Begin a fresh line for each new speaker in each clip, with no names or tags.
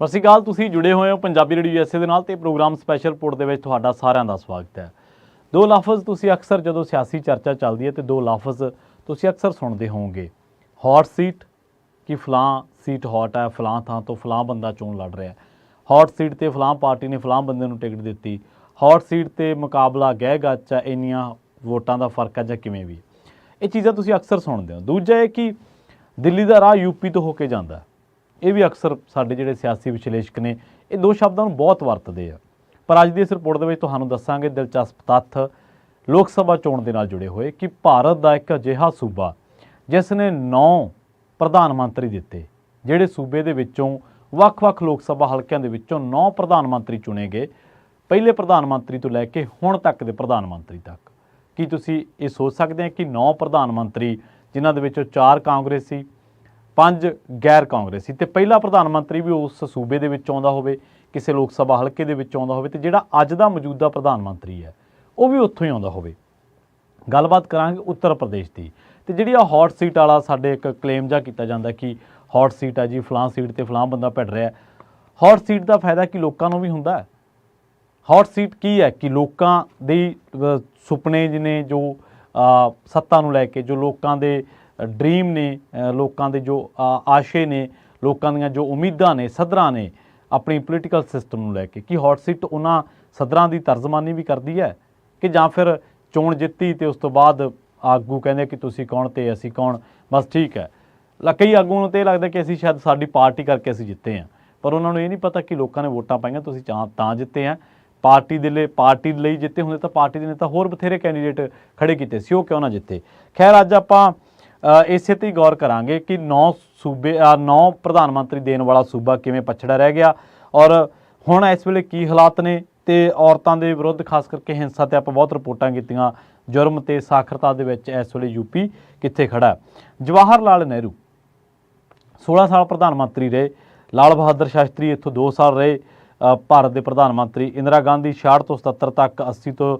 ਸਤਿ ਸ਼੍ਰੀ ਅਕਾਲ, ਤੁਸੀਂ ਜੁੜੇ ਹੋਏ ਹੋ ਪੰਜਾਬੀ ਰੇਡੀਓ ਯੂਐਸਏ ਦੇ ਨਾਲ ਤੇ ਪ੍ਰੋਗਰਾਮ ਸਪੈਸ਼ਲ ਰਿਪੋਰਟ ਦੇ ਵਿੱਚ ਤੁਹਾਡਾ ਸਾਰਿਆਂ ਦਾ ਸਵਾਗਤ ਹੈ। ਦੋ ਲਫ਼ਜ਼ ਤੁਸੀਂ ਅਕਸਰ ਜਦੋਂ ਸਿਆਸੀ ਚਰਚਾ ਚੱਲਦੀ ਹੈ ਤੇ ਦੋ ਲਫ਼ਜ਼ ਤੁਸੀਂ ਅਕਸਰ ਸੁਣਦੇ ਹੋਵੋਗੇ। ਹੌਟ ਸੀਟ ਕਿ ਫਲਾਂ ਸੀਟ ਹੌਟ ਹੈ, ਫਲਾਂ ਥਾਂ ਤੋਂ ਫਲਾਂ ਬੰਦਾ ਚੋਣ ਲੜ ਰਿਹਾ ਹੈ। ਹੌਟ ਸੀਟ ਤੇ ਫਲਾਂ ਪਾਰਟੀ ਨੇ ਫਲਾਂ ਬੰਦੇ ਨੂੰ ਟਿਕਟ ਦਿੱਤੀ। ਹੌਟ ਸੀਟ ਤੇ ਮੁਕਾਬਲਾ ਗਹਿ ਗੱਚ ਹੈ, ਇੰਨੀਆਂ ਵੋਟਾਂ ਦਾ ਫ਼ਰਕ ਹੈ ਜਾਂ ਕਿਵੇਂ ਵੀ। ਇਹ ਚੀਜ਼ਾਂ ਤੁਸੀਂ ਅਕਸਰ ਸੁਣਦੇ ਹੋ। ਦੂਜਾ ਇਹ ਕਿ ਦਿੱਲੀ ਦਾ ਰਾਹ ਯੂਪੀ ਤੋਂ ਹੋ ਕੇ ਜਾਂਦਾ ਹੈ। ਇਹ ਵੀ ਅਕਸਰ ਸਾਡੇ ਜਿਹੜੇ ਸਿਆਸੀ ਵਿਸ਼ਲੇਸ਼ਕ ਨੇ, ਇਹ ਦੋ ਸ਼ਬਦਾਂ ਨੂੰ ਬਹੁਤ ਵਰਤਦੇ ਆ। ਪਰ ਅੱਜ ਦੀ ਇਸ ਰਿਪੋਰਟ ਦੇ ਵਿੱਚ ਤੁਹਾਨੂੰ ਦੱਸਾਂਗੇ ਦਿਲਚਸਪ ਤੱਥ ਲੋਕ ਸਭਾ ਚੋਣ ਦੇ ਨਾਲ ਜੁੜੇ ਹੋਏ ਕਿ ਭਾਰਤ ਦਾ ਇੱਕ ਅਜਿਹਾ ਸੂਬਾ, ਜਿਸ ਨੇ 9 ਪ੍ਰਧਾਨ ਮੰਤਰੀ ਦਿੱਤੇ, ਜਿਹੜੇ ਸੂਬੇ ਦੇ ਵਿੱਚੋਂ ਵੱਖ-ਵੱਖ ਲੋਕ ਸਭਾ ਹਲਕਿਆਂ ਦੇ ਵਿੱਚੋਂ 9 ਪ੍ਰਧਾਨ ਮੰਤਰੀ ਚੁਣੇ ਗਏ। ਪਹਿਲੇ ਪ੍ਰਧਾਨ ਮੰਤਰੀ ਤੋਂ ਲੈ ਕੇ ਹੁਣ ਤੱਕ ਦੇ ਪ੍ਰਧਾਨ ਮੰਤਰੀ ਤੱਕ। ਕੀ ਤੁਸੀਂ ਇਹ ਸੋਚ ਸਕਦੇ ਹੋ ਕਿ 9 ਪ੍ਰਧਾਨ ਮੰਤਰੀ, ਜਿਨ੍ਹਾਂ ਦੇ ਵਿੱਚੋਂ 4 ਕਾਂਗਰਸੀ ਪੰਜ ਗੈਰ ਕਾਂਗਰਸੀ ਤੇ ਪਹਿਲਾ ਪ੍ਰਧਾਨ ਮੰਤਰੀ ਵੀ ਉਸ ਸੂਬੇ ਦੇ ਵਿੱਚ ਆਉਂਦਾ ਹੋਵੇ ਕਿਸੇ ਲੋਕ ਸਭਾ ਹਲਕੇ ਦੇ ਵਿੱਚ ਆਉਂਦਾ ਹੋਵੇ ਤੇ ਜਿਹੜਾ ਅੱਜ ਦਾ ਮੌਜੂਦਾ ਪ੍ਰਧਾਨ ਮੰਤਰੀ ਹੈ ਉਹ ਵੀ ਉੱਥੋਂ ਹੀ ਆਉਂਦਾ ਹੋਵੇ। ਗੱਲਬਾਤ ਕਰਾਂਗੇ ਉੱਤਰ ਪ੍ਰਦੇਸ਼ ਦੀ ਤੇ ਜਿਹੜੀ ਆ ਹੌਟ ਸੀਟ ਵਾਲਾ ਸਾਡੇ ਇੱਕ ਕਲੇਮ ਜਾ ਕੀਤਾ ਜਾਂਦਾ ਕਿ ਹੌਟ ਸੀਟ ਆ ਜੀ ਫਲਾਂ ਸੀਟ ਤੇ ਫਲਾਂ ਬੰਦਾ ਭਿੜ ਰਿਹਾ ਹੌਟ ਸੀਟ ਦਾ ਫਾਇਦਾ ਕੀ ਲੋਕਾਂ ਨੂੰ ਵੀ ਹੁੰਦਾ ਹੈ? ਹੌਟ ਸੀਟ ਕੀ ਹੈ ਕਿ ਲੋਕਾਂ ਦੇ ਅ, ਸੁਪਨੇ ਜਿਹਨੇ ਜੋ ਸੱਤਾ ਨੂੰ ਲੈ ਕੇ ਜੋ ਲੋਕਾਂ ਦੇ ਡ੍ਰੀਮ ਨੇ ਲੋਕਾਂ ਦੇ ਜੋ ਆਸ਼ੇ ਨੇ, ਲੋਕਾਂ ਦੀਆਂ ਜੋ ਉਮੀਦਾਂ ਨੇ, ਸਦਰਾਂ ਨੇ ਆਪਣੀ ਪੋਲੀਟੀਕਲ ਸਿਸਟਮ ਨੂੰ ਲੈ ਕੇ, ਕੀ ਹੌਟ ਸੀਟ ਉਹਨਾਂ ਸਦਰਾਂ ਦੀ ਤਰਜਮਾਨੀ ਵੀ ਕਰਦੀ ਹੈ ਕਿ ਜਾਂ ਫਿਰ ਚੋਣ ਜਿੱਤੀ ਤੇ ਉਸ ਤੋਂ ਬਾਅਦ ਆਗੂ ਕਹਿੰਦੇ ਕਿ ਤੁਸੀਂ ਕੌਣ ਤੇ ਅਸੀਂ ਕੌਣ, ਬਸ ਠੀਕ ਹੈ। ਲਾ, ਕਈ ਆਗੂਆਂ ਨੂੰ ਤੇ ਇਹ ਲੱਗਦਾ ਕਿ ਅਸੀਂ ਸ਼ਾਇਦ ਸਾਡੀ ਪਾਰਟੀ ਕਰਕੇ ਅਸੀਂ ਜਿੱਤੇ ਹਾਂ, ਪਰ ਉਹਨਾਂ ਨੂੰ ਇਹ ਨਹੀਂ ਪਤਾ ਕਿ ਲੋਕਾਂ ਨੇ ਵੋਟਾਂ ਪਾਈਆਂ, ਤੁਸੀਂ ਤਾਂ ਤਾਂ ਜਿੱਤੇ ਆ। ਪਾਰਟੀ ਦੇ ਲਈ, ਪਾਰਟੀ ਲਈ ਜਿੱਤੇ ਹੁੰਦੇ ਤਾਂ ਪਾਰਟੀ ਦੇ ਨੇ ਤਾਂ ਹੋਰ ਬਥੇਰੇ ਕੈਂਡੀਡੇਟ ਖੜੇ ਕੀਤੇ ਸੀ, ਉਹ ਕਿਉਂ ਨਾ ਜਿੱਤੇ। ਖੈਰ, ਅੱਜ ਆਪਾਂ ਇਸੇ ਤੇ ਹੀ ਗੌਰ ਕਰਾਂਗੇ ਕਿ 9 ਸੂਬੇ 9 ਪ੍ਰਧਾਨ ਮੰਤਰੀ ਦੇਣ ਵਾਲਾ ਸੂਬਾ ਕਿਵੇਂ ਪਛੜਾ ਰਹਿ ਗਿਆ ਔਰ ਹੁਣ ਇਸ ਵੇਲੇ ਕੀ ਹਾਲਾਤ ਨੇ ਤੇ ਔਰਤਾਂ ਦੇ ਵਿਰੁੱਧ ਖਾਸ ਕਰਕੇ ਹਿੰਸਾ ਤੇ ਆਪਾਂ ਬਹੁਤ ਰਿਪੋਰਟਾਂ ਕੀਤੀਆਂ, ਜੁਰਮ ਤੇ ਸਾਖਰਤਾ ਦੇ ਵਿੱਚ ਇਸ ਵੇਲੇ ਯੂਪੀ ਕਿੱਥੇ ਖੜਾ ਜਵਾਹਰ ਲਾਲ ਨਹਿਰੂ 16 ਸਾਲ ਪ੍ਰਧਾਨ ਮੰਤਰੀ ਰਹੇ, ਲਾਲ ਬਹਾਦਰ ਸ਼ਾਸਤਰੀ ਇੱਥੋਂ 2 ਸਾਲ ਰਹੇ ਭਾਰਤ ਦੇ ਪ੍ਰਧਾਨ ਮੰਤਰੀ, ਇੰਦਰਾ ਗਾਂਧੀ 66 ਤੋਂ 77 ਤੱਕ 80 ਤੋਂ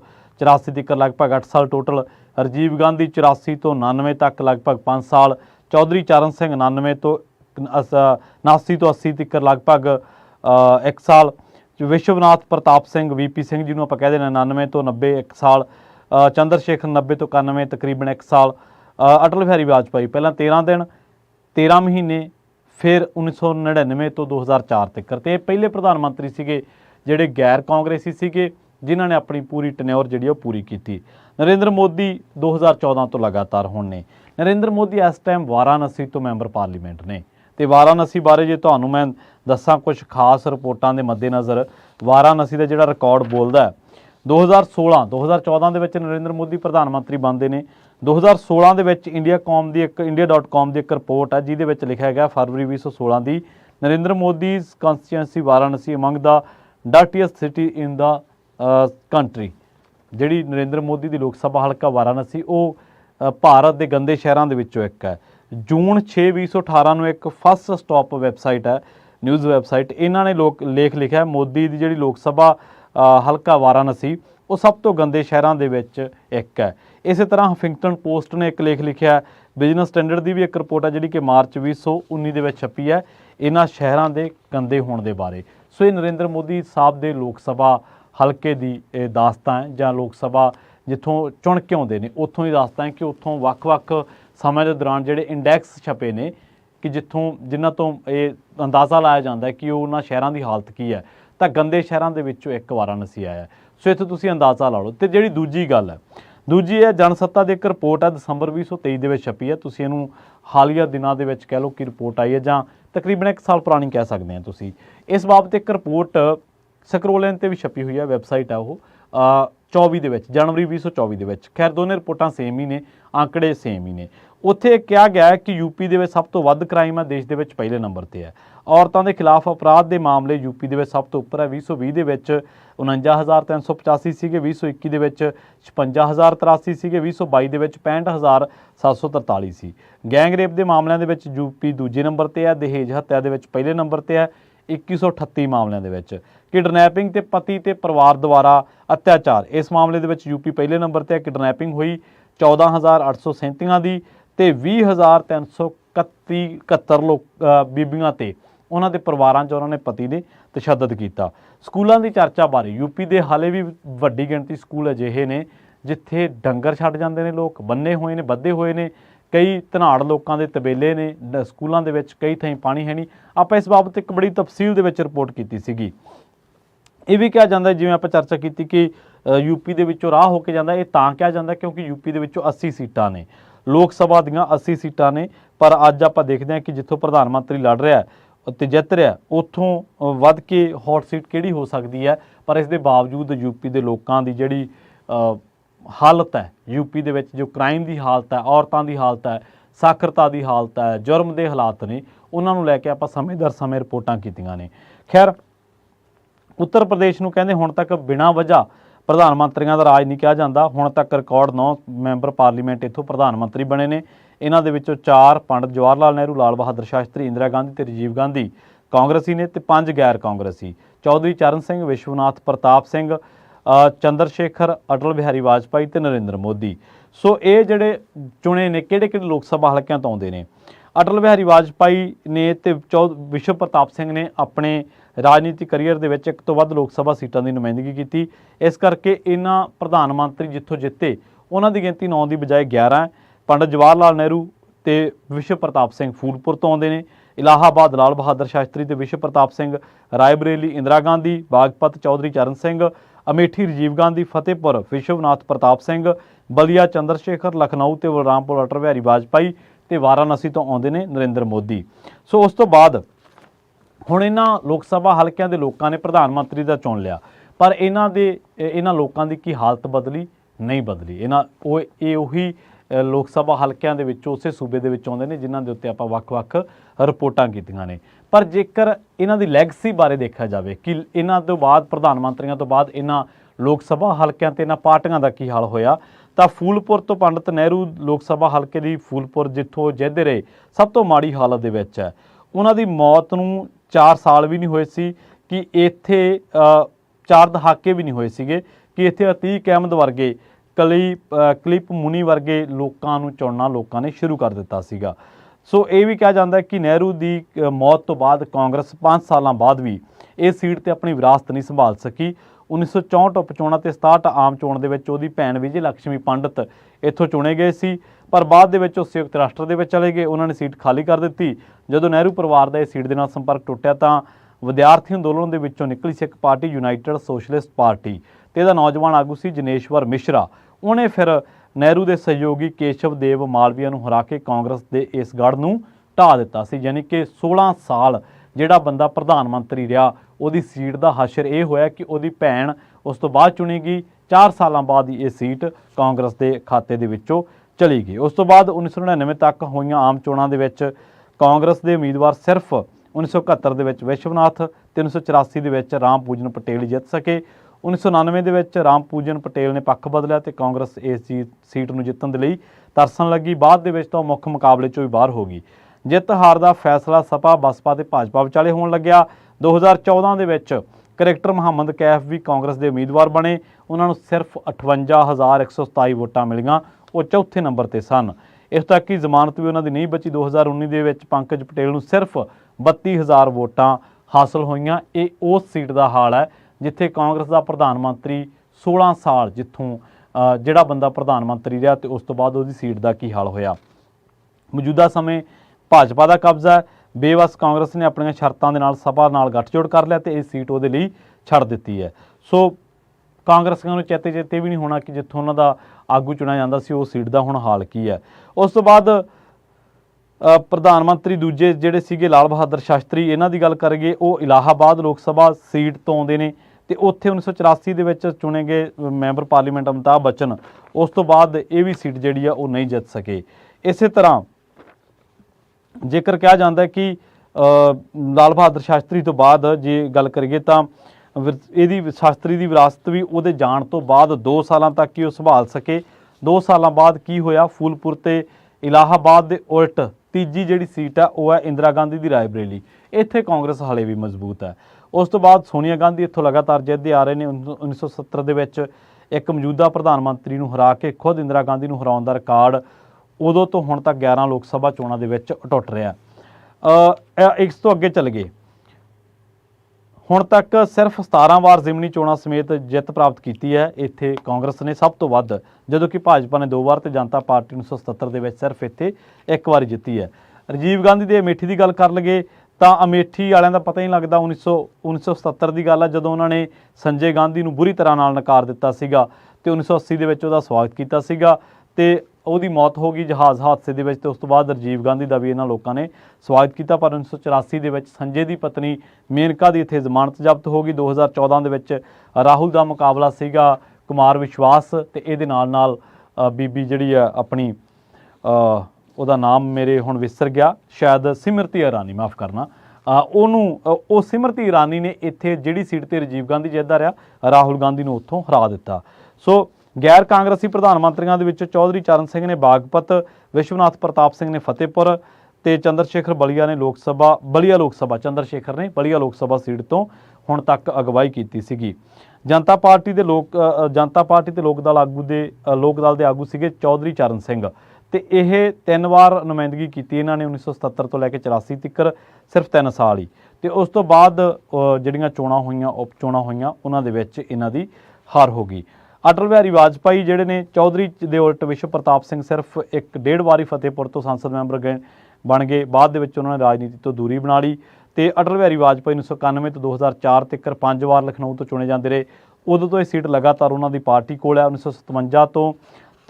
84 ਤੱਕ ਲਗਭਗ 8 ਸਾਲ ਟੋਟਲ ਰਾਜੀਵ ਗਾਂਧੀ 84 ਤੋਂ 99 ਤੱਕ ਲਗਭਗ 5 ਸਾਲ, ਚੌਧਰੀ ਚਰਨ ਸਿੰਘ 99 ਤੋਂ 89 ਤੋਂ 80 ਤੱਕ ਲਗਭਗ 1 ਸਾਲ, ਵਿਸ਼ਵਨਾਥ ਪ੍ਰਤਾਪ ਸਿੰਘ ਵੀਪੀ ਸਿੰਘ ਜਿਹਨੂੰ ਆਪਾਂ ਕਹਿੰਦੇ ਨੇ 99 ਤੋਂ 90 1 ਸਾਲ ਚੰਦਰ ਸ਼ੇਖਰ 90 ਤੋਂ 91 ਤਕਰੀਬਨ 1 ਸਾਲ ਅਟਲ ਬਿਹਾਰੀ ਵਾਜਪਾਈ ਪਹਿਲਾਂ 13 ਦਿਨ 13 ਮਹੀਨੇ, ਫਿਰ 1999 ਤੋਂ 2004 ਤੱਕ। ਤੇ ਇਹ ਪਹਿਲੇ ਪ੍ਰਧਾਨ ਮੰਤਰੀ ਸੀਗੇ ਜਿਹੜੇ ਗੈਰ ਕਾਂਗਰਸੀ ਸੀਗੇ, ਜਿਨ੍ਹਾਂ ਨੇ ਆਪਣੀ ਪੂਰੀ ਟੈਨਿਓਰ ਜਿਹੜੀ ਉਹ ਪੂਰੀ ਕੀਤੀ। ਨਰਿੰਦਰ ਮੋਦੀ 2014 ਤੋਂ ਲਗਾਤਾਰ ਹੁਣ ਨੇ। ਨਰਿੰਦਰ ਮੋਦੀ ਇਸ ਟਾਈਮ ਵਾਰਾਣਸੀ ਤੋਂ ਮੈਂਬਰ ਪਾਰਲੀਮੈਂਟ ਨੇ। ਤੇ ਵਾਰਾਣਸੀ ਬਾਰੇ ਜੇ ਤੁਹਾਨੂੰ ਮੈਂ ਦੱਸਾਂ ਕੁਝ ਖਾਸ ਰਿਪੋਰਟਾਂ ਦੇ ਮੱਦੇਨਜ਼ਰ, ਵਾਰਾਣਸੀ ਦਾ ਜਿਹੜਾ ਰਿਕਾਰਡ ਬੋਲਦਾ ਹੈ 2016 2014 ਦੇ ਵਿੱਚ ਨਰਿੰਦਰ ਮੋਦੀ ਪ੍ਰਧਾਨ ਮੰਤਰੀ ਬਣਦੇ ਨੇ। 2016 ਦੇ ਵਿੱਚ ਇੰਡੀਆ ਕੌਮ ਦੀ ਇੱਕ india.com ਦੀ ਇੱਕ ਰਿਪੋਰਟ ਹੈ, ਜਿਹਦੇ ਵਿੱਚ ਲਿਖਿਆ ਗਿਆ ਫਰਵਰੀ 2016 ਦੀ, Narendra Modi's constituency Varanasi among the dirtiest city in the country ਜਿਹੜੀ ਨਰਿੰਦਰ ਮੋਦੀ ਦੀ ਲੋਕ ਸਭਾ ਹਲਕਾ ਵਾਰਾਣਸੀ, ਉਹ ਭਾਰਤ ਦੇ ਗੰਦੇ ਸ਼ਹਿਰਾਂ ਦੇ ਵਿੱਚੋਂ ਇੱਕ ਹੈ। ਜੂਨ 6 2018 ਨੂੰ ਇੱਕ ਫਸਟ ਸਟਾਪ ਵੈਬਸਾਈਟ ਹੈ ਨਿਊਜ਼ ਵੈਬਸਾਈਟ ਇਹਨਾਂ ਨੇ ਲੋਕ, ਲੇਖ ਲਿਖਿਆ ਮੋਦੀ ਦੀ ਜਿਹੜੀ ਲੋਕ ਸਭਾ ਹਲਕਾ ਵਾਰਾਣਸੀ, ਉਹ ਸਭ ਤੋਂ ਗੰਦੇ ਸ਼ਹਿਰਾਂ ਦੇ ਵਿੱਚ ਇੱਕ ਹੈ। ਇਸੇ ਤਰ੍ਹਾਂ ਹਫਿੰਗਟਨ ਪੋਸਟ ਨੇ ਇੱਕ ਲੇਖ ਲਿਖਿਆ ਬਿਜ਼ਨਸ ਸਟੈਂਡਰਡ ਦੀ ਵੀ ਇੱਕ ਰਿਪੋਰਟ ਹੈ, ਜਿਹੜੀ ਕਿ ਮਾਰਚ 2019 ਦੇ ਵਿੱਚ ਛਪੀ ਹੈ, ਇਹਨਾਂ ਸ਼ਹਿਰਾਂ ਦੇ ਗੰਦੇ ਹੋਣ ਦੇ ਬਾਰੇ। ਸੋ ਇਹ ਨਰਿੰਦਰ ਮੋਦੀ ਸਾਹਿਬ ਦੇ ਲੋਕ ਸਭਾ ਹਲਕੇ ਦੀ ਇਹ ਦਾਸਤਾਨ ਹੈ ਜਾਂ ਲੋਕ ਸਭਾ ਜਿੱਥੋਂ ਚੁਣ ਕੇ ਆਉਂਦੇ ਨੇ, ਉੱਥੋਂ ਹੀ ਦਾਸਤਾਂ ਹੈ ਕਿ ਉੱਥੋਂ ਵੱਖ-ਵੱਖ ਸਮੇਂ ਦੇ ਦੌਰਾਨ ਜਿਹੜੇ ਇੰਡੈਕਸ ਛਪੇ ਨੇ ਕਿ ਜਿੱਥੋਂ ਜਿਨ੍ਹਾਂ ਤੋਂ ਇਹ ਅੰਦਾਜ਼ਾ ਲਾਇਆ ਜਾਂਦਾ ਹੈ ਕਿ ਉਹ ਉਹਨਾਂ ਸ਼ਹਿਰਾਂ ਦੀ ਹਾਲਤ ਕੀ ਹੈ। ਤਾਂ ਗੰਦੇ ਸ਼ਹਿਰਾਂ ਦੇ ਵਿੱਚੋਂ ਇੱਕ ਵਾਰਾਣਸੀ ਆਇਆ ਸੋ ਇੱਥੇ ਤੁਸੀਂ ਅੰਦਾਜ਼ਾ ਲਾ ਲਓ। ਤੇ ਜਿਹੜੀ ਦੂਜੀ ਗੱਲ ਹੈ, ਦੂਜੀ ਹੈ ਜਨਸੱਤਾ ਦੀ ਇੱਕ ਰਿਪੋਰਟ ਹੈ, ਦਸੰਬਰ 2023 ਦੇ ਵਿੱਚ ਛਪੀ ਹੈ। ਤੁਸੀਂ ਇਹਨੂੰ ਹਾਲੀਆ ਦਿਨਾਂ ਦੇ ਵਿੱਚ ਕਹਿ ਲਓ ਕਿ ਰਿਪੋਰਟ ਆਈ ਹੈ ਜਾਂ ਤਕਰੀਬਨ 1 ਸਾਲ ਪੁਰਾਣੀ ਕਹਿ ਸਕਦੇ ਆ ਤੁਸੀਂ। ਇਸ ਬਾਬਤ ਇੱਕ ਰਿਪੋਰਟ ਸਕਰੋਲਨ ਤੇ ਵੀ ਛਪੀ ਹੋਈ ਹੈ ਵੈਬਸਾਈਟ ਹੈ ਉਹ। ਅ, 24 ਦੇ ਵਿੱਚ ਜਨਵਰੀ 2024 ਦੇ ਵਿੱਚ। ਖੈਰ ਦੋਨੇ ਰਿਪੋਰਟਾਂ ਸੇਮ ਹੀ ਨੇ ਆંકੜੇ ਸੇਮ ਹੀ ਨੇ। ਉੱਥੇ ਕਿਹਾ ਗਿਆ ਹੈ ਕਿ ਯੂਪੀ ਦੇ ਵਿੱਚ ਸਭ ਤੋਂ ਵੱਧ ਕ੍ਰਾਈਮ ਹੈ ਦੇਸ਼ ਦੇ ਵਿੱਚ ਪਹਿਲੇ ਨੰਬਰ ਤੇ ਹੈ। ਔਰਤਾਂ ਦੇ ਖਿਲਾਫ ਅਪਰਾਧ ਦੇ ਮਾਮਲੇ ਯੂਪੀ ਦੇ ਵਿੱਚ ਸਭ ਤੋਂ ਉੱਪਰ ਹੈ। 2020 ਦੇ ਵਿੱਚ 49385 ਸੀਗੇ 2021 ਦੇ ਵਿੱਚ 56083 ਸੀਗੇ 2022 ਦੇ ਵਿੱਚ 65743 ਸੀ ਗੈਂਗ ਰੇਪ ਦੇ ਮਾਮਲਿਆਂ ਦੇ ਵਿੱਚ ਯੂਪੀ ਦੂਜੇ ਨੰਬਰ ਤੇ ਹੈ ਦਹੇਜ ਹੱਤਿਆ ਦੇ ਵਿੱਚ ਪਹਿਲੇ ਨੰਬਰ ਤੇ ਹੈ 2138 ਮਾਮਲਿਆਂ ਦੇ ਵਿੱਚ। ਕਿਡਨੈਪਿੰਗ ਤੇ ਪਤੀ ਤੇ ਪਰਿਵਾਰ ਦੁਆਰਾ ਅਤਿਆਚਾਰ। ਇਸ ਮਾਮਲੇ ਦੇ ਵਿੱਚ ਯੂਪੀ ਪਹਿਲੇ ਨੰਬਰ ਤੇ ਹੈ ਕਿਡਨੈਪਿੰਗ ਹੋਈ 14837 ਦੀ ਤੇ 20331 71 ਲੋਕ ਬੀਬੀਆਂ ਤੇ ਉਹਨਾਂ ਦੇ ਪਰਿਵਾਰਾਂ 'ਚ ਉਹਨਾਂ ਨੇ ਪਤੀ ਨੇ ਤਸ਼ੱਦਦ ਕੀਤਾ। ਸਕੂਲਾਂ ਦੀ ਚਰਚਾ ਬਾਰੇ ਯੂਪੀ ਦੇ ਹਾਲੇ ਵੀ ਵੱਡੀ ਗਿਣਤੀ ਸਕੂਲ ਅਜਿਹੇ ਨੇ ਜਿੱਥੇ ਡੰਗਰ ਛੱਡ ਜਾਂਦੇ ਨੇ ਲੋਕ, ਬੰਨੇ ਹੋਏ ਨੇ, ਬੱਧੇ ਹੋਏ ਨੇ ਕਈ ਧਨਾੜ ਲੋਕਾਂ ਦੇ ਤਬੇਲੇ ਨੇ ਡ- ਸਕੂਲਾਂ ਦੇ ਵਿੱਚ ਕਈ ਥਾਈਂ ਪਾਣੀ ਹੈ ਨਹੀਂ। ਆਪਾਂ ਇਸ ਬਾਬਤ ਇੱਕ ਬੜੀ ਤਫਸੀਲ ਦੇ ਵਿੱਚ ਰਿਪੋਰਟ ਕੀਤੀ ਸੀਗੀ। ਇਹ ਵੀ ਕਿਹਾ ਜਾਂਦਾ ਜਿਵੇਂ ਆਪਾਂ ਚਰਚਾ ਕੀਤੀ ਕਿ ਅ, ਯੂਪੀ ਦੇ ਵਿੱਚੋਂ ਰਾਹ ਹੋ ਕੇ ਜਾਂਦਾ ਇਹ ਤਾਂ ਕਿਹਾ ਜਾਂਦਾ ਕਿਉਂਕਿ ਯੂਪੀ ਦੇ ਵਿੱਚੋਂ 80 ਸੀਟਾਂ ਨੇ। ਲੋਕ ਸਭਾ ਦੀਆਂ 80 ਸੀਟਾਂ ਨੇ ਪਰ ਅੱਜ ਆਪਾਂ ਦੇਖਦੇ ਹਾਂ ਕਿ ਜਿੱਥੋਂ ਪ੍ਰਧਾਨ ਮੰਤਰੀ ਲੜ ਰਿਹਾ ਹੈ ਤੇ ਜਿੱਤ ਰਿਹਾ ਉੱਥੋਂ ਵੱਧ ਕੇ ਹੌਟ ਸੀਟ ਕਿਹੜੀ ਹੋ ਸਕਦੀ ਹੈ? ਪਰ ਇਸ ਦੇ ਬਾਵਜੂਦ ਯੂਪੀ ਦੇ ਲੋਕਾਂ ਦੀ ਜਿਹੜੀ ਹਾਲਤ ਹੈ। ਯੂਪੀ ਦੇ ਵਿੱਚ ਜੋ ਕ੍ਰਾਈਮ ਦੀ ਹਾਲਤ ਹੈ, ਔਰਤਾਂ ਦੀ ਹਾਲਤ ਹੈ, ਸਾਖਰਤਾ ਦੀ ਹਾਲਤ ਹੈ, ਜੁਰਮ ਦੇ ਹਾਲਾਤ ਨੇ, ਉਹਨਾਂ ਨੂੰ ਲੈ ਕੇ ਆਪਾਂ ਸਮੇਂ ਦਰ ਸਮੇਂ ਰਿਪੋਰਟਾਂ ਕੀਤੀਆਂ ਨੇ। ਖੈਰ, ਉੱਤਰ ਪ੍ਰਦੇਸ਼ ਨੂੰ ਕਹਿੰਦੇ ਹੁਣ ਤੱਕ ਬਿਨਾਂ ਵਜ੍ਹਾ ਪ੍ਰਧਾਨ ਮੰਤਰੀਆਂ ਦਾ ਰਾਜ ਨਹੀਂ ਕਿਹਾ ਜਾਂਦਾ। ਹੁਣ ਤੱਕ ਰਿਕਾਰਡ 9 ਮੈਂਬਰ ਪਾਰਲੀਮੈਂਟ ਇੱਥੋਂ ਪ੍ਰਧਾਨ ਮੰਤਰੀ ਬਣੇ ਨੇ। ਇਹਨਾਂ ਦੇ ਵਿੱਚੋਂ 4 ਪੰਡਤ ਜਵਾਹਰ ਲਾਲ ਨਹਿਰੂ, ਲਾਲ ਬਹਾਦਰ ਸ਼ਾਸਤਰੀ, ਇੰਦਰਾ ਗਾਂਧੀ ਤੇ ਰਾਜੀਵ ਗਾਂਧੀ ਕਾਂਗਰਸੀ ਨੇ ਤੇ 5 ਗੈਰ ਕਾਂਗਰਸੀ। ਚੌਧਰੀ ਚਰਨ ਸਿੰਘ, ਵਿਸ਼ਵਨਾਥ ਪ੍ਰਤਾਪ ਸਿੰਘ ਚੰਦਰ ਸ਼ੇਖਰ ਅਟਲ ਬਿਹਾਰੀ ਵਾਜਪਾਈ ਤੇ ਨਰਿੰਦਰ ਮੋਦੀ। ਸੋ ਇਹ ਜਿਹੜੇ ਚੁਣੇ ਨੇ ਕਿਹੜੇ ਕਿਹੜੇ ਲੋਕ ਸਭਾ ਹਲਕਿਆਂ ਤੋਂ ਆਉਂਦੇ ਨੇ? ਅਟਲ ਬਿਹਾਰੀ ਵਾਜਪਾਈ ਨੇ ਤੇ ਚੌ, ਵਿਸ਼ਵ ਪ੍ਰਤਾਪ ਸਿੰਘ ਨੇ ਆਪਣੇ ਰਾਜਨੀਤਿਕ ਕੈਰੀਅਰ ਦੇ ਵਿੱਚ ਇੱਕ ਤੋਂ ਵੱਧ ਲੋਕ ਸਭਾ ਸੀਟਾਂ ਦੀ ਨੁਮਾਇੰਦਗੀ ਕੀਤੀ। ਇਸ ਕਰਕੇ ਇਹਨਾਂ ਪ੍ਰਧਾਨ ਮੰਤਰੀ ਜਿੱਥੋਂ ਜਿੱਤੇ ਉਹਨਾਂ ਦੀ ਗਿਣਤੀ 9 ਦੀ ਬਜਾਏ 11 ਹੈ। ਪੰਡਤ ਜਵਾਹਰ ਲਾਲ ਨਹਿਰੂ ਤੇ ਵਿਸ਼ਵ ਪ੍ਰਤਾਪ ਸਿੰਘ ਫੂਲਪੁਰ ਤੋਂ ਆਉਂਦੇ ਨੇ। ਇਲਾਹਾਬਾਦ ਲਾਲ ਬਹਾਦਰ ਸ਼ਾਸਤਰੀ ਤੇ ਵਿਸ਼ਵ ਪ੍ਰਤਾਪ ਸਿੰਘ, ਰਾਏਬਰੇਲੀ ਇੰਦਰਾ ਗਾਂਧੀ, ਬਾਗਪਤ ਚੌਧਰੀ ਚਰਨ ਸਿੰਘ ਅਮੇਠੀ ਰਾਜੀਵ ਗਾਂਧੀ, ਫਤਿਹਪੁਰ ਵਿਸ਼ਵਨਾਥ ਪ੍ਰਤਾਪ ਸਿੰਘ, ਬਲੀਆ ਚੰਦਰ ਸ਼ੇਖਰ ਲਖਨਊ ਤੇ ਬਲਰਾਮਪੁਰ ਅਟਲ ਬਿਹਾਰੀ ਵਾਜਪਾਈ ਤੇ ਵਾਰਾਣਸੀ ਤੋਂ ਆਉਂਦੇ ਨੇ ਨਰਿੰਦਰ ਮੋਦੀ। ਸੋ ਉਸ ਤੋਂ ਬਾਅਦ ਹੁਣ ਇਹਨਾਂ ਲੋਕ ਸਭਾ ਹਲਕਿਆਂ ਦੇ ਲੋਕਾਂ ਨੇ ਪ੍ਰਧਾਨ ਮੰਤਰੀ ਦਾ ਚੁਣ ਲਿਆ। ਪਰ ਇਹਨਾਂ ਦੇ, ਇਹਨਾਂ ਲੋਕਾਂ ਦੀ ਕੀ ਹਾਲਤ ਬਦਲੀ? ਨਹੀਂ ਬਦਲੀ। ਇਹਨਾਂ, ਉਹ, ਇਹ ਉਹੀ ਲੋਕ ਸਭਾ ਹਲਕਿਆਂ ਦੇ ਵਿੱਚ, ਉਸੇ ਸੂਬੇ ਦੇ ਵਿੱਚ ਆਉਂਦੇ ਨੇ, ਜਿਨ੍ਹਾਂ ਦੇ ਉੱਤੇ ਆਪਾਂ ਵੱਖ-ਵੱਖ ਰਿਪੋਰਟਾਂ ਕੀਤੀਆਂ ਨੇ। ਪਰ ਜੇਕਰ ਇਹਨਾਂ ਦੀ ਲੈਗਸੀ ਬਾਰੇ ਦੇਖਿਆ ਜਾਵੇ ਕਿ ਇਹਨਾਂ ਤੋਂ ਬਾਅਦ ਪ੍ਰਧਾਨ ਮੰਤਰੀਆਂ ਤੋਂ ਬਾਅਦ ਇਹਨਾਂ ਲੋਕ ਸਭਾ ਹਲਕਿਆਂ ਤੇ ਇਹਨਾਂ ਪਾਰਟੀਆਂ ਦਾ ਕੀ ਹਾਲ ਹੋਇਆ ਤਾਂ ਫੂਲਪੁਰ ਤੋਂ ਪੰਡਤ ਨਹਿਰੂ ਲੋਕ ਸਭਾ ਹਲਕੇ ਦੀ ਫੂਲਪੁਰ ਜਿੱਥੋਂ ਜਿਹਦੇ ਰਹੇ ਸਭ ਤੋਂ ਮਾੜੀ ਹਾਲਤ ਦੇ ਵਿੱਚ ਹੈ। ਉਹਨਾਂ ਦੀ ਮੌਤ ਨੂੰ 4 ਸਾਲ ਵੀ ਨਹੀਂ ਹੋਏ ਸੀ ਕਿ ਇੱਥੇ ਚਾਰ ਦਹਾਕੇ ਵੀ ਨਹੀਂ ਹੋਏ ਸੀਗੇ ਕਿ ਇੱਥੇ ਅਤੀਕ ਅਹਿਮਦ ਵਰਗੇ ਕਲੀ ਅ, ਕਲਿਪ ਮੁਨੀ ਵਰਗੇ ਲੋਕਾਂ ਨੂੰ ਚੁਣਨਾ ਲੋਕਾਂ ਨੇ ਸ਼ੁਰੂ ਕਰ ਦਿੱਤਾ ਸੀਗਾ। ਸੋ ਇਹ ਵੀ ਕਿਹਾ ਜਾਂਦਾ ਕਿ ਨਹਿਰੂ ਦੀ ਮੌਤ ਤੋਂ ਬਾਅਦ ਕਾਂਗਰਸ 5 ਸਾਲਾਂ ਬਾਅਦ ਵੀ ਇਹ ਸੀਟ ਤੇ ਆਪਣੀ ਵਿਰਾਸਤ ਨਹੀਂ ਸੰਭਾਲ ਸਕੀ। 1964 ਉਪਚੋਣਾਂ ਤੇ 67 ਆਮ ਚੋਣ ਦੇ ਵਿੱਚ ਉਹਦੀ ਭੈਣ ਵਿਜੇ ਲక్ష్ਮੀ ਪੰਡਤ ਇੱਥੋਂ ਚੁਣੇ ਗਏ ਸੀ, ਪਰ ਬਾਅਦ ਦੇ ਵਿੱਚ ਉਹ ਸੰਯੁਕਤ ਰਾਸ਼ਟਰ ਦੇ ਵਿੱਚ ਚਲੇ ਗਏ। ਉਹਨਾਂ ਨੇ ਸੀਟ ਖਾਲੀ ਕਰ ਦਿੱਤੀ। ਜਦੋਂ ਨਹਿਰੂ ਪਰਿਵਾਰ ਦਾ ਇਹ ਸੀਟ ਦੇ ਨਾਲ ਸੰਪਰਕ ਟੁੱਟਿਆ ਤਾਂ ਵਿਦਿਆਰਥੀ ਅੰਦੋਲਨ ਦੇ ਵਿੱਚੋਂ ਨਿਕਲੀ Sikh party united socialist party ਤੇ ਇਹਦਾ ਨੌਜਵਾਨ ਆਗੂ ਸੀ ਜਨੇਸ਼ਵਰ ਮਿਸ਼ਰਾ। ਉਹਨੇ ਫਿਰ ਨਹਿਰੂ ਦੇ ਸਹਿਯੋਗੀ ਕੇਸ਼ਵ ਦੇਵ ਮਾਲਵੀਆ ਨੂੰ ਹਰਾ ਕੇ ਕਾਂਗਰਸ ਦੇ ਇਸ ਗੜ ਨੂੰ ਢਾ ਦਿੱਤਾ ਸੀ, ਯਾਨੀ ਕਿ 16 ਸਾਲ ਜਿਹੜਾ ਬੰਦਾ ਪ੍ਰਧਾਨ ਮੰਤਰੀ ਰਿਹਾ, ਉਹਦੀ ਸੀਟ ਦਾ ਹਸ਼ਰ ਇਹ ਹੋਇਆ ਕਿ ਉਹਦੀ ਭੈਣ ਉਸ ਤੋਂ ਬਾਅਦ ਚੁਣੀ ਗਈ 4 ਸਾਲਾਂ ਬਾਅਦ ਹੀ ਇਹ ਸੀਟ ਕਾਂਗਰਸ ਦੇ ਖਾਤੇ ਦੇ ਵਿੱਚੋਂ ਚਲੀ ਗਈ। ਉਸ ਤੋਂ ਬਾਅਦ 1999 ਤੱਕ ਹੋਈਆਂ ਆਮ ਚੋਣਾਂ ਦੇ ਵਿੱਚ ਕਾਂਗਰਸ ਦੇ ਉਮੀਦਵਾਰ ਸਿਰਫ 1971 ਦੇ ਵਿੱਚ ਵਿਸ਼ਵਨਾਥ ਤੇ 1984 ਦੇ ਵਿੱਚ ਰਾਮ ਪੂਜਨ ਪਟੇਲ ਜਿੱਤ ਸਕੇ। 1999 ਦੇ ਵਿੱਚ ਰਾਮ ਪੂਜਨ ਪਟੇਲ ਨੇ ਪੱਖ ਬਦਲਿਆ ਤੇ ਕਾਂਗਰਸ ਇਸ ਜੀ- ਸੀਟ ਨੂੰ ਜਿੱਤਣ ਦੇ ਲਈ ਤਰਸਣ ਲੱਗੀ। ਬਾਅਦ ਦੇ ਵਿੱਚ ਤਾਂ ਉਹ ਮੁੱਖ ਮੁਕਾਬਲੇ ਚੋਂ ਵੀ ਬਾਹਰ ਹੋ ਗਈ। ਜਿੱਤ ਹਾਰ ਦਾ ਫੈਸਲਾ ਸਪਾ ਬਸਪਾ ਤੇ ਭਾਜਪਾ ਵਿਚਾਲੇ ਹੋਣ ਲੱਗਿਆ। 2014 ਦੇ ਵਿੱਚ ਕਰੈਕਟਰ ਮੁਹੰਮਦ ਕੈਫ ਵੀ ਕਾਂਗਰਸ ਦੇ ਉਮੀਦਵਾਰ ਬਣੇ। ਉਹਨਾਂ ਨੂੰ ਸਿਰਫ 58127 ਵੋਟਾਂ ਮਿਲੀਆਂ। ਉਹ ਚੌਥੇ ਨੰਬਰ ਤੇ ਸਨ। ਇਸ ਤੱਕ ਕਿ ਜ਼ਮਾਨਤ ਵੀ ਉਹਨਾਂ ਦੀ ਨਹੀਂ ਬਚੀ। 2019 ਦੇ ਵਿੱਚ ਪੰਕਜ ਪਟੇਲ ਨੂੰ ਸਿਰਫ 32000 ਵੋਟਾਂ ਹਾਸਲ ਹੋਈਆਂ। ਇਹ ਉਸ ਸੀਟ ਦਾ ਹਾਲ ਹੈ ਜਿੱਥੇ ਕਾਂਗਰਸ ਦਾ ਪ੍ਰਧਾਨ ਮੰਤਰੀ 16 ਸਾਲ ਜਿੱਥੋਂ ਜਿਹੜਾ ਬੰਦਾ ਪ੍ਰਧਾਨ ਮੰਤਰੀ ਰਿਹਾ ਤੇ ਉਸ ਤੋਂ ਬਾਅਦ ਉਹਦੀ ਸੀਟ ਦਾ ਕੀ ਹਾਲ ਹੋਇਆ। ਮੌਜੂਦਾ ਸਮੇਂ ਭਾਜਪਾ ਦਾ ਕਬਜ਼ਾ ਹੈ। ਬੇਵਸ ਕਾਂਗਰਸ ਨੇ ਆਪਣੀਆਂ ਸ਼ਰਤਾਂ ਦੇ ਨਾਲ ਸਭਾ ਨਾਲ ਗੱਠਜੋੜ ਕਰ ਲਿਆ ਤੇ ਇਹ ਸੀਟ ਉਹਦੇ ਲਈ ਛੱਡ ਦਿੱਤੀ ਹੈ। ਸੋ ਕਾਂਗਰਸੀਆਂ ਨੂੰ ਚੇਤੇ ਚੇਤੇ ਵੀ ਨਹੀਂ ਹੋਣਾ ਕਿ ਜਿੱਥੋਂ ਉਹਨਾਂ ਦਾ ਆਗੂ ਚੁਣਿਆ ਜਾਂਦਾ ਸੀ, ਉਹ ਸੀਟ ਦਾ ਹੁਣ ਹਾਲ ਕੀ ਹੈ। ਉਸ ਤੋਂ ਬਾਅਦ ਪ੍ਰਧਾਨ ਮੰਤਰੀ ਦੂਜੇ ਜਿਹੜੇ ਸੀਗੇ ਲਾਲ ਬਹਾਦਰ ਸ਼ਾਸਤਰੀ, ਇਹਨਾਂ ਦੀ ਗੱਲ ਕਰੀਏ, ਉਹ ਇਲਾਹਾਬਾਦ ਲੋਕ ਸਭਾ ਸੀਟ ਤੋਂ ਆਉਂਦੇ ਨੇ। ਤੇ ਉੱਥੇ 1984 ਦੇ ਵਿੱਚ ਚੁਣੇ ਗਏ ਮੈਂਬਰ ਪਾਰਲੀਮੈਂਟ ਅਮਿਤਾਭ ਬੱਚਨ, ਉਸ ਤੋਂ ਬਾਅਦ ਇਹ ਵੀ ਸੀਟ ਜਿਹੜੀ ਆ ਉਹ ਨਹੀਂ ਜਿੱਤ ਸਕੇ। ਇਸੇ ਤਰ੍ਹਾਂ ਜੇਕਰ ਕਿਹਾ ਜਾਂਦਾ ਕਿ ਲਾਲ ਬਹਾਦਰ ਸ਼ਾਸਤਰੀ ਤੋਂ ਬਾਅਦ ਜੇ ਗੱਲ ਕਰੀਏ ਤਾਂ ਵਿਰ- ਇਹਦੀ ਸ਼ਾਸਤਰੀ ਦੀ ਵਿਰਾਸਤ ਵੀ ਉਹਦੇ ਜਾਣ ਤੋਂ ਬਾਅਦ 2 ਸਾਲਾਂ ਤੱਕ ਹੀ ਉਹ ਸੰਭਾਲ ਸਕੇ। 2 ਸਾਲਾਂ ਬਾਅਦ ਕੀ ਹੋਇਆ? ਫੂਲਪੁਰ ਤੇ ਇਲਾਹਾਬਾਦ ਦੇ ਉਲਟ ਤੀਜੀ ਜਿਹੜੀ ਸੀਟ ਹੈ ਉਹ ਹੈ ਇੰਦਰਾ ਗਾਂਧੀ ਦੀ ਰਾਏਬਰੇਲੀ। ਇੱਥੇ ਕਾਂਗਰਸ ਹਾਲੇ ਵੀ ਮਜ਼ਬੂਤ ਹੈ। ਉਸ ਤੋਂ ਬਾਅਦ ਸੋਨੀਆ ਗਾਂਧੀ ਇੱਥੋਂ ਲਗਾਤਾਰ ਜਿੱਤਦੇ ਆ ਰਹੇ ਨੇ। 1970 ਦੇ ਵਿੱਚ ਇੱਕ ਮੌਜੂਦਾ ਪ੍ਰਧਾਨ ਮੰਤਰੀ ਨੂੰ ਹਰਾ ਕੇ ਖੁਦ ਇੰਦਰਾ ਗਾਂਧੀ ਨੂੰ ਹਰਾਉਣ ਦਾ ਰਿਕਾਰਡ ਉਦੋਂ ਤੋਂ ਹੁਣ ਤੱਕ 11 ਲੋਕ ਸਭਾ ਚੋਣਾਂ ਦੇ ਵਿੱਚ ਟੁੱਟ ਰਿਹਾ। ਅ, ਇਸ ਤੋਂ ਅੱਗੇ ਚੱਲ ਗਏ। ਹੁਣ ਤੱਕ ਸਿਰਫ 17 ਵਾਰ ਜ਼ਿਮਨੀ ਚੋਣਾਂ ਸਮੇਤ ਜਿੱਤ ਪ੍ਰਾਪਤ ਕੀਤੀ ਹੈ। ਇੱਥੇ ਕਾਂਗਰਸ ਨੇ ਸਭ ਤੋਂ ਵੱਧ ਜਦੋਂ ਕਿ ਭਾਜਪਾ ਨੇ ਦੋ ਵਾਰ ਤੇ ਜਨਤਾ ਪਾਰਟੀ 1977 ਦੇ ਵਿੱਚ ਸਿਰਫ ਇੱਥੇ ਇੱਕ ਵਾਰੀ ਜਿੱਤੀ ਹੈ। ਰਾਜੀਵ ਗਾਂਧੀ ਦੇ ਅਮੇਠੀ ਦੀ ਗੱਲ ਕਰ ਲਗੇ ਤਾਂ ਅਮੇਠੀ ਵਾਲਿਆਂ ਦਾ ਪਤਾ ਹੀ ਨਹੀਂ ਲੱਗਦਾ 1900 1977 ਦੀ ਗੱਲ ਹੈ ਜਦੋਂ ਉਹਨਾਂ ਨੇ ਸੰਜੇ ਗਾਂਧੀ ਨੂੰ ਬੁਰੀ ਤਰ੍ਹਾਂ ਨਾਲ ਨਕਾਰ ਦਿੱਤਾ ਸੀਗਾ ਤੇ 1980 ਦੇ ਵਿੱਚ ਉਹਦਾ ਸਵਾਗਤ ਕੀਤਾ ਸੀਗਾ ਤੇ ਉਹਦੀ ਮੌਤ ਹੋ ਗਈ ਜਹਾਜ਼ ਹਾਦਸੇ ਦੇ ਵਿੱਚ ਤੇ ਉਸ ਤੋਂ ਬਾਅਦ ਰਾਜੀਵ ਗਾਂਧੀ ਦਾ ਵੀ ਇਹਨਾਂ ਲੋਕਾਂ ਨੇ ਸਵਾਗਤ ਕੀਤਾ, ਪਰ 1984 ਦੇ ਵਿੱਚ ਸੰਜੇ ਦੀ ਪਤਨੀ ਮੇਨਕਾ ਦੀ ਇੱਥੇ ਜ਼ਮਾਨਤ ਜ਼ਬਤ ਹੋ ਗਈ। 2014 ਦੇ ਵਿੱਚ ਰਾਹੁਲ ਦਾ ਮੁਕਾਬਲਾ ਸੀਗਾ ਕੁਮਾਰ ਵਿਸ਼ਵਾਸ ਤੇ ਇਹਦੇ ਨਾਲ ਨਾਲ ਬੀਬੀ ਜਿਹੜੀ ਆ, ਆਪਣੀ ਉਹਦਾ ਨਾਮ ਮੇਰੇ ਹੁਣ ਵਿਸਰ ਗਿਆ। ਸ਼ਾਇਦ ਸਿਮਰਤੀ ਇਰਾਨੀ, ਮਾਫ ਕਰਨਾ। ਉਹਨੂੰ ਉਹ ਸਿਮਰਤੀ ਇਰਾਨੀ ਨੇ ਇੱਥੇ ਜਿਹੜੀ ਸੀਟ ਤੇ ਰਾਜੀਵ ਗਾਂਧੀ ਜਿੱਤਦਾ ਰਿਹਾ, ਰਾਹੁਲ ਗਾਂਧੀ ਨੂੰ ਉੱਥੋਂ ਹਰਾ ਦਿੱਤਾ। ਸੋ ਗੈਰ ਕਾਂਗਰਸੀ ਪ੍ਰਧਾਨ ਮੰਤਰੀਆਂ ਦੇ ਵਿੱਚ ਚੌਧਰੀ ਚਰਨ ਸਿੰਘ ਨੇ ਬਾਗਪਤ, ਵਿਸ਼ਵਨਾਥ ਪ੍ਰਤਾਪ ਸਿੰਘ ਨੇ ਫਤਿਹਪੁਰ ਤੇ ਚੰਦਰ ਸ਼ੇਖਰ ਬਲੀਆ ਨੇ ਲੋਕ ਸਭਾ, ਬਲੀਆ ਲੋਕ ਸਭਾ ਚੰਦਰ ਸ਼ੇਖਰ ਨੇ ਬਲੀਆ ਲੋਕ ਸਭਾ ਸੀਟ ਤੋਂ ਹੁਣ ਤੱਕ ਅਗਵਾਈ ਕੀਤੀ ਸੀਗੀ। ਜਨਤਾ ਪਾਰਟੀ ਦੇ ਲੋਕ ਜਨਤਾ ਪਾਰਟੀ ਤੇ ਲੋਕ ਦਲ ਆਗੂ ਦੇ ਲੋਕ ਦਲ ਦੇ ਆਗੂ ਸੀਗੇ ਚੌਧਰੀ ਚਰਨ ਸਿੰਘ। ਤੇ ਇਹ ਤਿੰਨ ਵਾਰ ਨੁਮਾਇੰਦਗੀ ਕੀਤੀ ਇਹਨਾਂ ਨੇ 1977 ਤੋਂ ਲੈ ਕੇ 84 ਤੱਕ ਸਿਰਫ 3 ਸਾਲ ਹੀ। ਤੇ ਉਸ ਤੋਂ ਬਾਅਦ ਜਿਹੜੀਆਂ ਚੋਣਾਂ ਹੋਈਆਂ, ਉਪ ਚੋਣਾਂ ਹੋਈਆਂ, ਉਹਨਾਂ ਦੇ ਵਿੱਚ ਇਹਨਾਂ ਦੀ ਹਾਰ ਹੋ ਗਈ। ਅਟਲ ਬਿਹਾਰੀ ਵਾਜਪਾਈ ਜਿਹੜੇ ਨੇ, ਚੌਧਰੀ ਦੇ ਉਲਟ ਵਿਸ਼ਵ ਪ੍ਰਤਾਪ ਸਿੰਘ ਸਿਰਫ ਇੱਕ ਡੇਢ ਵਾਰੀ ਫਤਿਹਪੁਰ ਤੋਂ ਸੰਸਦ ਮੈਂਬਰ ਗਏ, ਬਣ ਗਏ। ਬਾਅਦ ਦੇ ਵਿੱਚ ਉਹਨਾਂ ਨੇ ਰਾਜਨੀਤੀ ਤੋਂ ਦੂਰੀ ਬਣਾ ਲਈ ਤੇ ਅਟਲ ਬਿਹਾਰੀ ਵਾਜਪਾਈ 1991 ਤੋਂ 2004 ਤੱਕ ਪੰਜ ਵਾਰ ਲਖਨਊ ਤੋਂ ਚੁਣੇ ਜਾਂਦੇ ਰਹੇ। ਉਦੋਂ ਤੋਂ ਇਹ ਸੀਟ ਲਗਾਤਾਰ ਉਹਨਾਂ ਦੀ ਪਾਰਟੀ ਕੋਲ ਹੈ। 1957 ਤੋਂ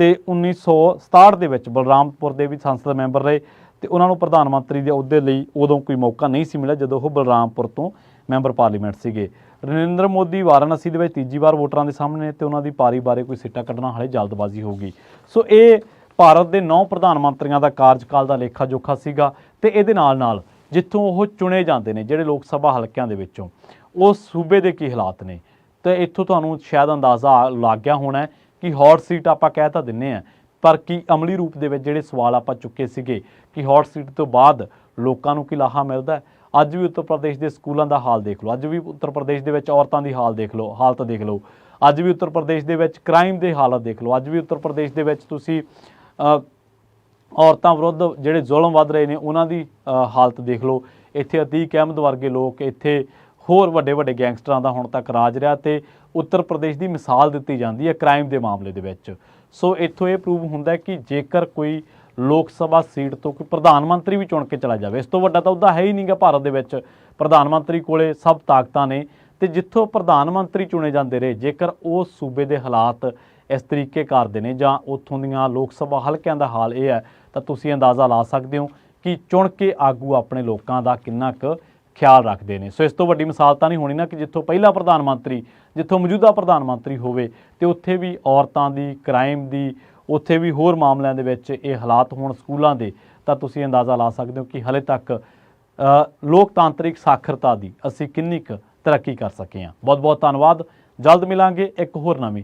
ਤੇ 1967 ਦੇ ਵਿੱਚ ਬਲਰਾਮਪੁਰ ਦੇ ਵੀ ਸੰਸਦ ਮੈਂਬਰ ਰਹੇ ਤੇ ਉਹਨਾਂ ਨੂੰ ਪ੍ਰਧਾਨ ਮੰਤਰੀ ਦੇ ਅਹੁਦੇ ਲਈ ਉਦੋਂ ਕੋਈ ਮੌਕਾ ਨਹੀਂ ਸੀ ਮਿਲਿਆ, ਜਦੋਂ ਉਹ ਬਲਰਾਮਪੁਰ ਤੋਂ ਮੈਂਬਰ ਪਾਰਲੀਮੈਂਟ ਸੀਗੇ। ਨਰਿੰਦਰ ਮੋਦੀ ਵਾਰਾਣਸੀ ਦੇ ਵਿੱਚ ਤੀਜੀ ਵਾਰ ਵੋਟਰਾਂ ਦੇ ਸਾਹਮਣੇ ਨੇ ਤੇ ਉਹਨਾਂ ਦੀ ਪਾਰੀ ਬਾਰੇ ਕੋਈ ਸਿੱਟਾ ਕੱਢਣਾ ਹਾਲੇ ਜਲਦਬਾਜ਼ੀ ਹੋਊਗੀ ਸੋ ਇਹ ਭਾਰਤ ਦੇ ਨੌ ਪ੍ਰਧਾਨ ਮੰਤਰੀਆਂ ਦਾ ਕਾਰਜਕਾਲ ਦਾ ਲੇਖਾ ਜੋਖਾ ਸੀਗਾ ਤੇ ਇਹਦੇ ਨਾਲ ਨਾਲ ਜਿੱਥੋਂ ਉਹ ਚੁਣੇ ਜਾਂਦੇ ਨੇ ਜਿਹੜੇ ਲੋਕ ਸਭਾ ਹਲਕਿਆਂ ਦੇ ਵਿੱਚੋਂ, ਉਹ ਸੂਬੇ ਦੇ ਕੀ ਹਾਲਾਤ ਨੇ? ਤੇ ਇੱਥੋਂ ਤੁਹਾਨੂੰ ਸ਼ਾਇਦ ਅੰਦਾਜ਼ਾ ਆ- ਲੱਗ ਗਿਆ ਹੋਣਾ ਕਿ ਹੌਟ ਸੀਟ ਆਪਾਂ ਕਹਿ ਤਾਂ ਦਿੰਨੇ ਆ, ਪਰ ਕੀ ਅਮਲੀ ਰੂਪ ਦੇ ਵਿੱਚ ਜਿਹੜੇ ਸਵਾਲ ਆਪਾਂ ਚੁੱਕੇ ਸੀਗੇ ਕਿ ਹੌਟ ਸੀਟ ਤੋਂ ਬਾਅਦ ਲੋਕਾਂ ਨੂੰ ਕੀ ਲਾਹਾ ਮਿਲਦਾ ਅੱਜ ਵੀ ਉੱਤਰ ਪ੍ਰਦੇਸ਼ ਦੇ ਸਕੂਲਾਂ ਦਾ ਹਾਲ ਦੇਖ ਲਓ, ਅੱਜ ਵੀ ਉੱਤਰ ਪ੍ਰਦੇਸ਼ ਦੇ ਵਿੱਚ ਔਰਤਾਂ ਦੀ ਹਾਲ ਦੇਖ ਲਓ, ਹਾਲਤ ਦੇਖ ਲਓ, ਅੱਜ ਵੀ ਉੱਤਰ ਪ੍ਰਦੇਸ਼ ਦੇ ਵਿੱਚ ਕ੍ਰਾਈਮ ਦੇ ਹਾਲਤ ਦੇਖ ਲਓ, ਅੱਜ ਵੀ ਉੱਤਰ ਪ੍ਰਦੇਸ਼ ਦੇ ਵਿੱਚ ਤੁਸੀਂ ਔਰਤਾਂ ਵਿਰੁੱਧ ਜਿਹੜੇ ਜ਼ੁਲਮ ਵੱਧ ਰਹੇ ਨੇ, ਉਹਨਾਂ ਦੀ ਹਾਲਤ ਦੇਖ ਲਓ, ਇੱਥੇ ਅਤੀਕ ਅਹਿਮਦ ਵਰਗੇ ਲੋਕ, ਇੱਥੇ ਹੋਰ ਵੱਡੇ ਵੱਡੇ ਗੈਂਗਸਟਰਾਂ ਦਾ ਹੁਣ ਤੱਕ ਰਾਜ ਰਿਹਾ ਤੇ ਉੱਤਰ ਪ੍ਰਦੇਸ਼ ਦੀ ਮਿਸਾਲ ਦਿੱਤੀ ਜਾਂਦੀ ਹੈ ਕ੍ਰਾਈਮ ਦੇ ਮਾਮਲੇ ਦੇ ਵਿੱਚ। ਸੋ ਇੱਥੋਂ ਇਹ ਪ੍ਰੂਵ ਹੁੰਦਾ ਕਿ ਜੇਕਰ ਕੋਈ ਲੋਕ ਸਭਾ ਸੀਟ ਤੋਂ ਕੋਈ ਪ੍ਰਧਾਨ ਮੰਤਰੀ ਵੀ ਚੁਣ ਕੇ ਚਲਾ ਜਾਵੇ, ਇਸ ਤੋਂ ਵੱਡਾ ਤਾਂ ਉਹਦਾ ਹੈ ਹੀ ਨਹੀਂਗਾ ਭਾਰਤ ਦੇ ਵਿੱਚ। ਪ੍ਰਧਾਨ ਮੰਤਰੀ ਕੋਲੇ ਸਭ ਤਾਕਤਾਂ ਨੇ ਤੇ ਜਿੱਥੋਂ ਪ੍ਰਧਾਨ ਮੰਤਰੀ ਚੁਣੇ ਜਾਂਦੇ ਰਹੇ, ਜੇਕਰ ਉਹ ਸੂਬੇ ਦੇ ਹਾਲਾਤ ਇਸ ਤਰੀਕੇ ਕਰਦੇ ਨੇ ਜਾਂ ਉੱਥੋਂ ਦੀਆਂ ਲੋਕ ਸਭਾ ਹਲਕਿਆਂ ਦਾ ਹਾਲ ਇਹ ਹੈ, ਤਾਂ ਤੁਸੀਂ ਅੰਦਾਜ਼ਾ ਲਾ ਸਕਦੇ ਹੋ ਕਿ ਚੁਣ ਕੇ ਆਗੂ ਆਪਣੇ ਲੋਕਾਂ ਦਾ ਕਿੰਨਾ ਕੁ ਖਿਆਲ ਰੱਖਦੇ ਨੇ। ਸੋ ਇਸ ਤੋਂ ਵੱਡੀ ਮਿਸਾਲ ਤਾਂ ਨਹੀਂ ਹੋਣੀ ਨਾ ਕਿ ਜਿੱਥੋਂ ਪਹਿਲਾ ਪ੍ਰਧਾਨ ਮੰਤਰੀ, ਜਿੱਥੋਂ ਮੌਜੂਦਾ ਪ੍ਰਧਾਨ ਮੰਤਰੀ ਹੋਵੇ ਤੇ ਉੱਥੇ ਵੀ ਔਰਤਾਂ ਦੀ ਕ੍ਰਾਈਮ ਦੀ, ਉੱਥੇ ਵੀ ਹੋਰ ਮਾਮਲਿਆਂ ਦੇ ਵਿੱਚ ਇਹ ਹਾਲਾਤ ਹੋਣ ਸਕੂਲਾਂ ਦੇ, ਤਾਂ ਤੁਸੀਂ ਅੰਦਾਜ਼ਾ ਲਾ ਸਕਦੇ ਹੋ ਕਿ ਹਲੇ ਤੱਕ ਲੋਕਤਾਂਤਰਿਕ ਸਾਖਰਤਾ ਦੀ ਅਸੀਂ ਕਿੰਨੀ ਕੁ ਤਰੱਕੀ ਕਰ ਸਕੇ ਹਾਂ। ਬਹੁਤ ਬਹੁਤ ਧੰਨਵਾਦ। ਜਲਦ ਮਿਲਾਂਗੇ, ਇੱਕ ਹੋਰ ਨਵੀਂ